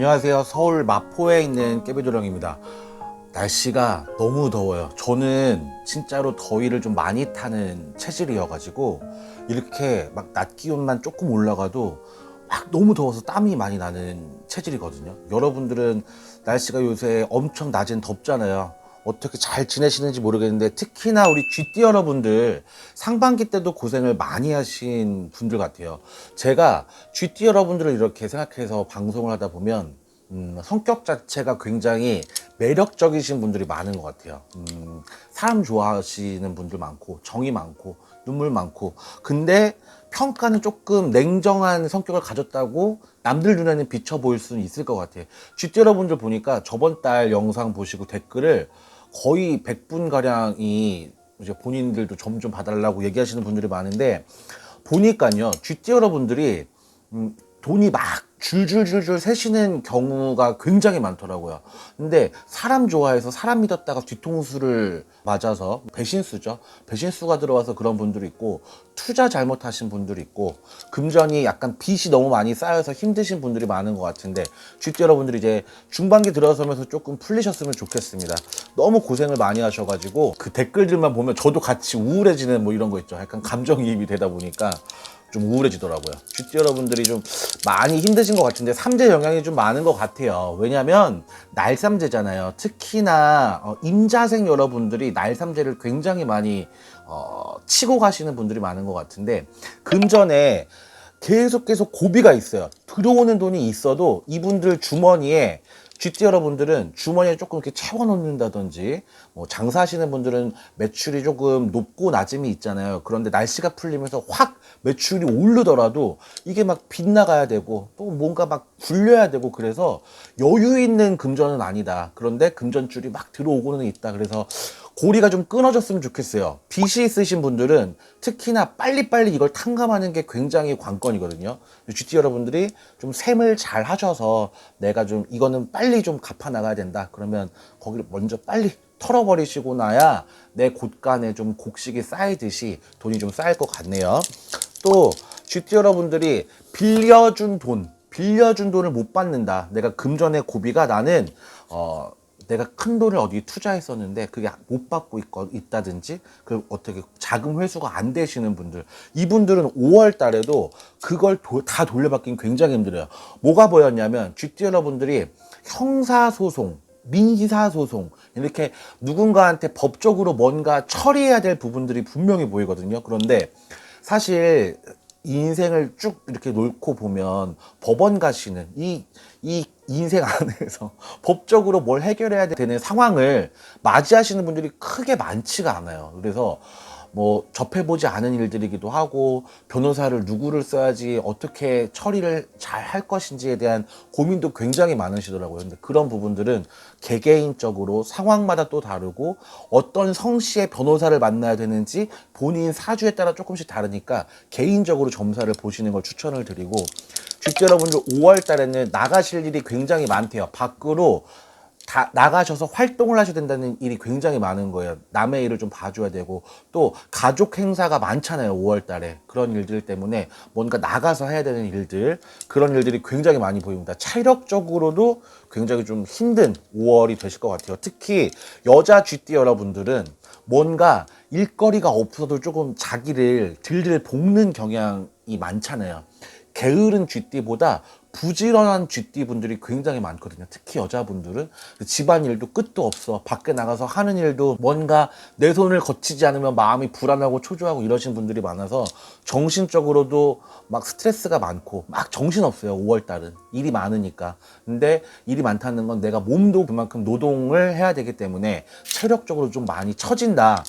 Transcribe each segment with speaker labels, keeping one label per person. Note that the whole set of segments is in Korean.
Speaker 1: 안녕하세요. 서울 마포에 있는 깨비도령입니다. 날씨가 너무 더워요. 저는 진짜로 더위를 좀 많이 타는 체질이어가지고 이렇게 막 낮 기온만 조금 올라가도 막 너무 더워서 땀이 많이 나는 체질이거든요. 여러분들은 날씨가 요새 엄청 낮은 덥잖아요. 어떻게 잘 지내시는지 모르겠는데 특히나 우리 쥐띠 여러분들 상반기 때도 고생을 많이 하신 분들 같아요. 제가 쥐띠 여러분들을 이렇게 생각해서 방송을 하다 보면 음, 성격 자체가 굉장히 매력적이신 분들이 많은 것 같아요. 음, 사람 좋아하시는 분들 많고 정이 많고 눈물 많고 근데 평가는 조금 냉정한 성격을 가졌다고 남들 눈에는 비쳐 보일 수는 있을 것 같아요. 쥐띠 여러분들 보니까 저번 달 영상 보시고 댓글을 거의 100분 가량이 이제 본인들도 점 좀 봐달라고 얘기하시는 분들이 많은데 보니까요. 쥐띠 여러분들이 음, 돈이 막 줄줄줄줄 새시는 경우가 굉장히 많더라고요. 근데 사람 좋아해서 사람 믿었다가 뒤통수를 맞아서 배신수죠. 배신수가 들어와서 그런 분들이 있고 투자 잘못하신 분들이 있고 금전이 약간 빚이 너무 많이 쌓여서 힘드신 분들이 많은 것 같은데 쥐띠 여러분들이 이제 중반기 들어서면서 조금 풀리셨으면 좋겠습니다. 너무 고생을 많이 하셔가지고 그 댓글들만 보면 저도 같이 우울해지는 뭐 이런 거 있죠. 약간 감정이입이 되다 보니까 좀 우울해지더라고요. 쥐띠 여러분들이 좀 많이 힘드신 것 같은데 삼재 영향이 좀 많은 것 같아요. 왜냐면 날삼재잖아요. 특히나 어, 임자생 여러분들이 날삼재를 굉장히 많이 어, 치고 가시는 분들이 많은 것 같은데 금전에 계속 계속 고비가 있어요. 들어오는 돈이 있어도 이분들 주머니에 쥐띠 여러분들은 주머니에 조금 이렇게 채워놓는다든지 뭐 장사하시는 분들은 매출이 조금 높고 낮음이 있잖아요. 그런데 날씨가 풀리면서 확 매출이 오르더라도 이게 막 빗나가야 되고 또 뭔가 막 굴려야 되고 그래서 여유 있는 금전은 아니다. 그런데 금전줄이 막 들어오고는 있다. 그래서 고리가 좀 끊어졌으면 좋겠어요. 빚이 있으신 분들은 특히나 빨리빨리 이걸 탕감하는 게 굉장히 관건이거든요. GT 여러분들이 좀 셈을 잘 하셔서 내가 좀 이거는 빨리 좀 갚아 나가야 된다. 그러면 거기를 먼저 빨리 털어버리시고 나야 내 곳간에 좀 곡식이 쌓이듯이 돈이 좀 쌓일 것 같네요. 또 GT 여러분들이 빌려준 돈, 빌려준 돈을 못 받는다. 내가 금전의 고비가 나는 어 내가 큰 돈을 어디 투자했었는데 그게 못 받고 있거, 있다든지 그 어떻게 자금 회수가 안 되시는 분들 이분들은 5월 달에도 그걸 도, 다 돌려받기는 굉장히 힘들어요. 뭐가 보였냐면 GT 여러분들이 형사소송 민사소송 이렇게 누군가한테 법적으로 뭔가 처리해야 될 부분들이 분명히 보이거든요. 그런데 사실 인생을 쭉 이렇게 놓고 보면 법원 가시는 이, 이 인생 안에서 법적으로 뭘 해결해야 되는 상황을 맞이하시는 분들이 크게 많지가 않아요. 그래서 뭐 접해보지 않은 일들이기도 하고 변호사를 누구를 써야지 어떻게 처리를 잘 할 것인지에 대한 고민도 굉장히 많으시더라고요. 근데 그런 부분들은 개개인적으로 상황마다 또 다르고 어떤 성씨의 변호사를 만나야 되는지 본인 사주에 따라 조금씩 다르니까 개인적으로 점사를 보시는 걸 추천을 드리고 쥐 여러분들 5월 달에는 나가실 일이 굉장히 많대요. 밖으로 다 나가셔서 활동을 하셔야 된다는 일이 굉장히 많은 거예요. 남의 일을 좀 봐줘야 되고 또 가족 행사가 많잖아요. 5월 달에 그런 일들 때문에 뭔가 나가서 해야 되는 일들 그런 일들이 굉장히 많이 보입니다. 체력적으로도 굉장히 좀 힘든 5월이 되실 것 같아요. 특히 여자 쥐띠 여러분들은 뭔가 일거리가 없어도 조금 자기를 들들 볶는 경향이 많잖아요. 게으른 쥐띠보다 부지런한 쥐띠 분들이 굉장히 많거든요. 특히 여자분들은 집안 일도 끝도 없어. 밖에 나가서 하는 일도 뭔가 내 손을 거치지 않으면 마음이 불안하고 초조하고 이러신 분들이 많아서 정신적으로도 막 스트레스가 많고 막 정신 없어요. 5월 달은 일이 많으니까. 근데 일이 많다는 건 내가 몸도 그만큼 노동을 해야 되기 때문에 체력적으로 좀 많이 처진다.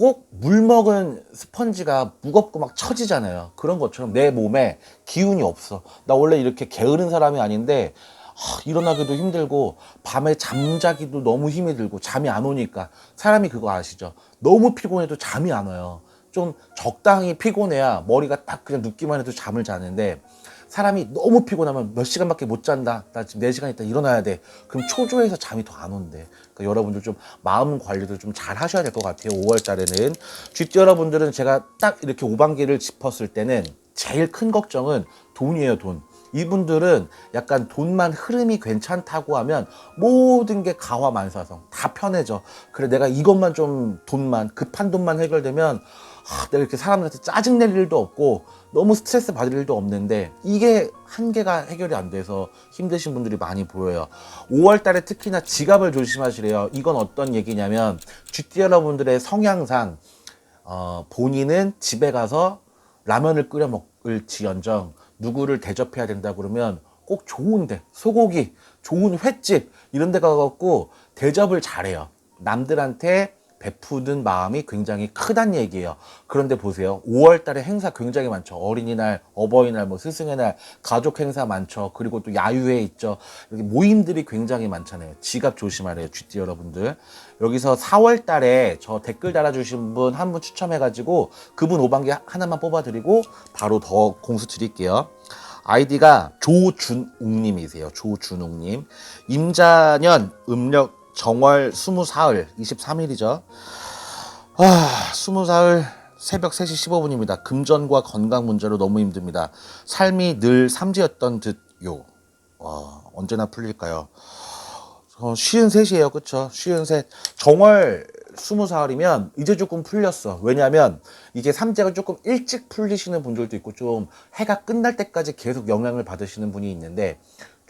Speaker 1: 꼭 물 먹은 스펀지가 무겁고 막 처지잖아요. 그런 것처럼 내 몸에 기운이 없어. 나 원래 이렇게 게으른 사람이 아닌데 하, 일어나기도 힘들고 밤에 잠자기도 너무 힘이 들고 잠이 안 오니까 사람이 그거 아시죠? 너무 피곤해도 잠이 안 와요. 좀 적당히 피곤해야 머리가 딱 그냥 눕기만 해도 잠을 자는데 사람이 너무 피곤하면 몇 시간밖에 못 잔다. 나 지금 4시간 있다 일어나야 돼. 그럼 초조해서 잠이 더 안 온대. 그러니까 여러분들 좀 마음 관리도 좀잘 하셔야 될 것 같아요. 5월 달에는. 쥐띠 여러분들은 제가 딱 이렇게 오반기를 짚었을 때는 제일 큰 걱정은 돈이에요, 돈. 이분들은 약간 돈만 흐름이 괜찮다고 하면 모든 게 가화만사성 다 편해져. 그래 내가 이것만 좀 돈만 급한 돈만 해결되면 아, 내가 이렇게 사람들한테 짜증 낼 일도 없고 너무 스트레스 받을 일도 없는데 이게 한계가 해결이 안 돼서 힘드신 분들이 많이 보여요. 5월 달에 특히나 지갑을 조심하시래요. 이건 어떤 얘기냐면 GT 여러분들의 성향상 어, 본인은 집에 가서 라면을 끓여 먹을 지연정 누구를 대접해야 된다 그러면 꼭 좋은데 소고기 좋은 횟집 이런 데 가갖고 대접을 잘해요. 남들한테 베푸는 마음이 굉장히 크단 얘기예요. 그런데 보세요. 5월 달에 행사 굉장히 많죠. 어린이날, 어버이날, 뭐 스승의 날, 가족 행사 많죠. 그리고 또 야유회 있죠. 여기 모임들이 굉장히 많잖아요. 지갑 조심하래요. GT 여러분들. 여기서 4월 달에 저 댓글 달아주신 분 한분 추첨해가지고 그분 5반기 하나만 뽑아드리고 바로 더 공수 드릴게요. 아이디가 조준웅님이세요. 조준웅님. 임자년 음력 정월 20사흘 23일이죠. 아, 20사흘 새벽 3시 15분입니다. 금전과 건강 문제로 너무 힘듭니다. 삶이 늘 삼지였던 듯요. 와, 언제나 풀릴까요? 어, 쉬운 셋이에요. 그쵸? 쉬운 셋. 정월 20살이면 이제 조금 풀렸어. 왜냐면 이게 삼재가 조금 일찍 풀리시는 분들도 있고 좀 해가 끝날 때까지 계속 영향을 받으시는 분이 있는데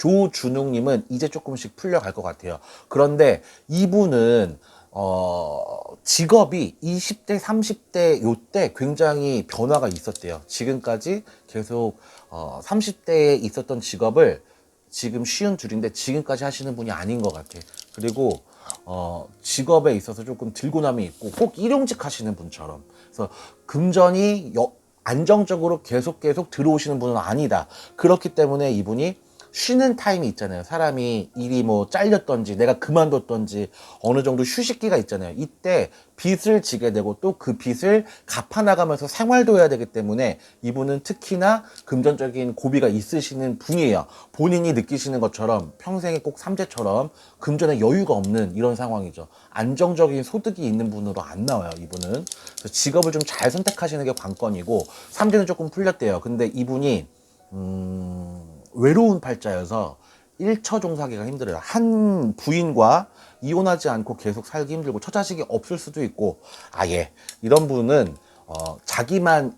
Speaker 1: 조준웅님은 이제 조금씩 풀려갈 것 같아요. 그런데 이분은 어, 직업이 20대, 30대 요때 굉장히 변화가 있었대요. 지금까지 계속 어, 30대에 있었던 직업을 지금 쉬운 둘인데 지금까지 하시는 분이 아닌 것 같아. 그리고 어, 직업에 있어서 조금 들고남이 있고 꼭 일용직 하시는 분처럼. 그래서 금전이 여- 안정적으로 계속 계속 들어오시는 분은 아니다. 그렇기 때문에 이분이 쉬는 타임이 있잖아요. 사람이 일이 뭐 잘렸던지 내가 그만뒀던지 어느 정도 휴식기가 있잖아요. 이때 빚을 지게 되고 또 그 빚을 갚아나가면서 생활도 해야 되기 때문에 이분은 특히나 금전적인 고비가 있으시는 분이에요. 본인이 느끼시는 것처럼 평생에 꼭 삼재처럼 금전에 여유가 없는 이런 상황이죠. 안정적인 소득이 있는 분으로 안 나와요. 이분은 직업을 좀 잘 선택하시는 게 관건이고 삼재는 조금 풀렸대요. 근데 이분이 음, 외로운 팔자여서 일처 종사하기가 힘들어요. 한 부인과 이혼하지 않고 계속 살기 힘들고 처자식이 없을 수도 있고 아예 이런 분은 어, 자기만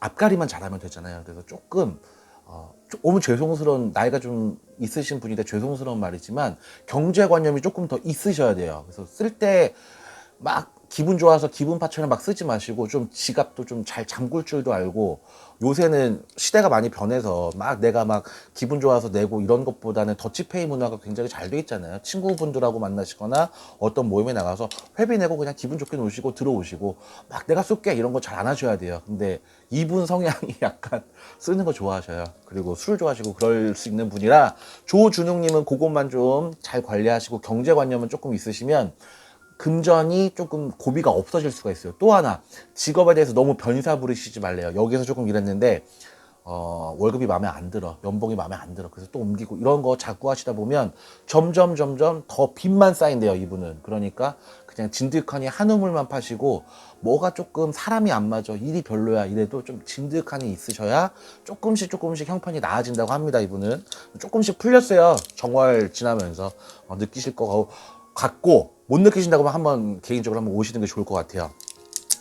Speaker 1: 앞가리만 잘하면 되잖아요. 그래서 조금 어, 좀 너무 죄송스러운 나이가 좀 있으신 분인데 죄송스러운 말이지만 경제관념이 조금 더 있으셔야 돼요. 그래서 쓸 때 막 기분 좋아서 기분 파처럼 막 쓰지 마시고 좀 지갑도 좀 잘 잠글 줄도 알고 요새는 시대가 많이 변해서 막 내가 막 기분 좋아서 내고 이런 것보다는 더치페이 문화가 굉장히 잘 돼 있잖아요. 친구분들하고 만나시거나 어떤 모임에 나가서 회비 내고 그냥 기분 좋게 노시고 들어오시고 막 내가 쏠게 이런 거 잘 안 하셔야 돼요. 근데 이분 성향이 약간 쓰는 거 좋아하셔요. 그리고 술 좋아하시고 그럴 수 있는 분이라 조준웅님은 그것만 좀 잘 관리하시고 경제관념은 조금 있으시면 금전이 조금 고비가 없어질 수가 있어요. 또 하나 직업에 대해서 너무 변사 부리시지 말래요. 여기서 조금 일했는데 어, 월급이 마음에 안 들어. 연봉이 마음에 안 들어. 그래서 또 옮기고 이런 거 자꾸 하시다 보면 점점 점점 더 빚만 쌓인대요, 이분은. 그러니까 그냥 진득하니 한우물만 파시고 뭐가 조금 사람이 안 맞아. 일이 별로야. 이래도 좀 진득하니 있으셔야 조금씩 조금씩 형편이 나아진다고 합니다, 이분은. 조금씩 풀렸어요. 정월 지나면서 어, 느끼실 거 같고 못 느끼신다고 하면 한번 개인적으로 한번 오시는 게 좋을 것 같아요.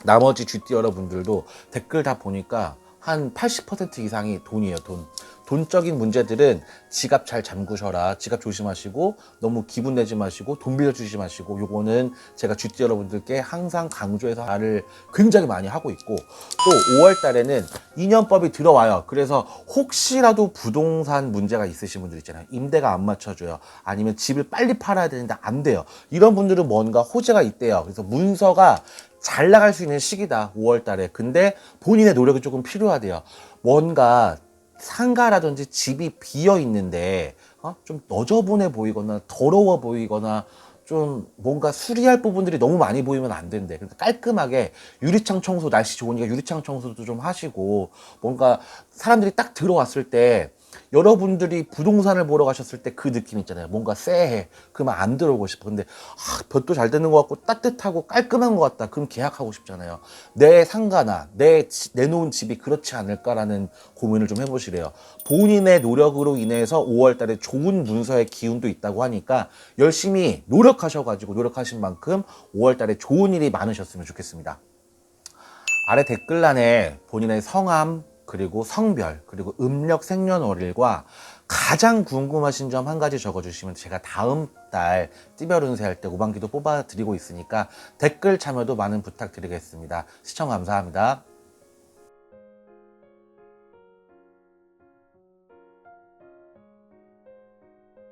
Speaker 1: 나머지 GT 여러분들도 댓글 다 보니까 한 80% 이상이 돈이에요, 돈. 돈적인 문제들은 지갑 잘 잠그셔라. 지갑 조심하시고 너무 기분 내지 마시고 돈 빌려주지 마시고 요거는 제가 GT 여러분들께 항상 강조해서 말을 굉장히 많이 하고 있고 또 5월 달에는 2년법이 들어와요. 그래서 혹시라도 부동산 문제가 있으신 분들 있잖아요. 임대가 안 맞춰줘요. 아니면 집을 빨리 팔아야 되는데 안 돼요. 이런 분들은 뭔가 호재가 있대요. 그래서 문서가 잘 나갈 수 있는 시기다. 5월 달에. 근데 본인의 노력이 조금 필요하대요. 뭔가 상가라든지 집이 비어 있는데 어? 좀 너저분해 보이거나 더러워 보이거나 좀 뭔가 수리할 부분들이 너무 많이 보이면 안 된대. 그러니까 깔끔하게 유리창 청소 날씨 좋으니까 유리창 청소도 좀 하시고 뭔가 사람들이 딱 들어왔을 때 여러분들이 부동산을 보러 가셨을 때 그 느낌 있잖아요. 뭔가 쎄해. 그러면 안 들어오고 싶어. 근데 아, 볕도 잘 되는 것 같고 따뜻하고 깔끔한 것 같다. 그럼 계약하고 싶잖아요. 내 상가나 내 지- 내놓은 집이 그렇지 않을까라는 고민을 좀 해보시래요. 본인의 노력으로 인해서 5월 달에 좋은 문서의 기운도 있다고 하니까 열심히 노력하셔가지고 노력하신 만큼 5월 달에 좋은 일이 많으셨으면 좋겠습니다. 아래 댓글란에 본인의 성함 그리고 성별 그리고 음력 생년월일과 가장 궁금하신 점 한 가지 적어주시면 제가 다음 달 띠별 운세 할 때 오반기도 뽑아 드리고 있으니까 댓글 참여도 많은 부탁드리겠습니다. 시청 감사합니다.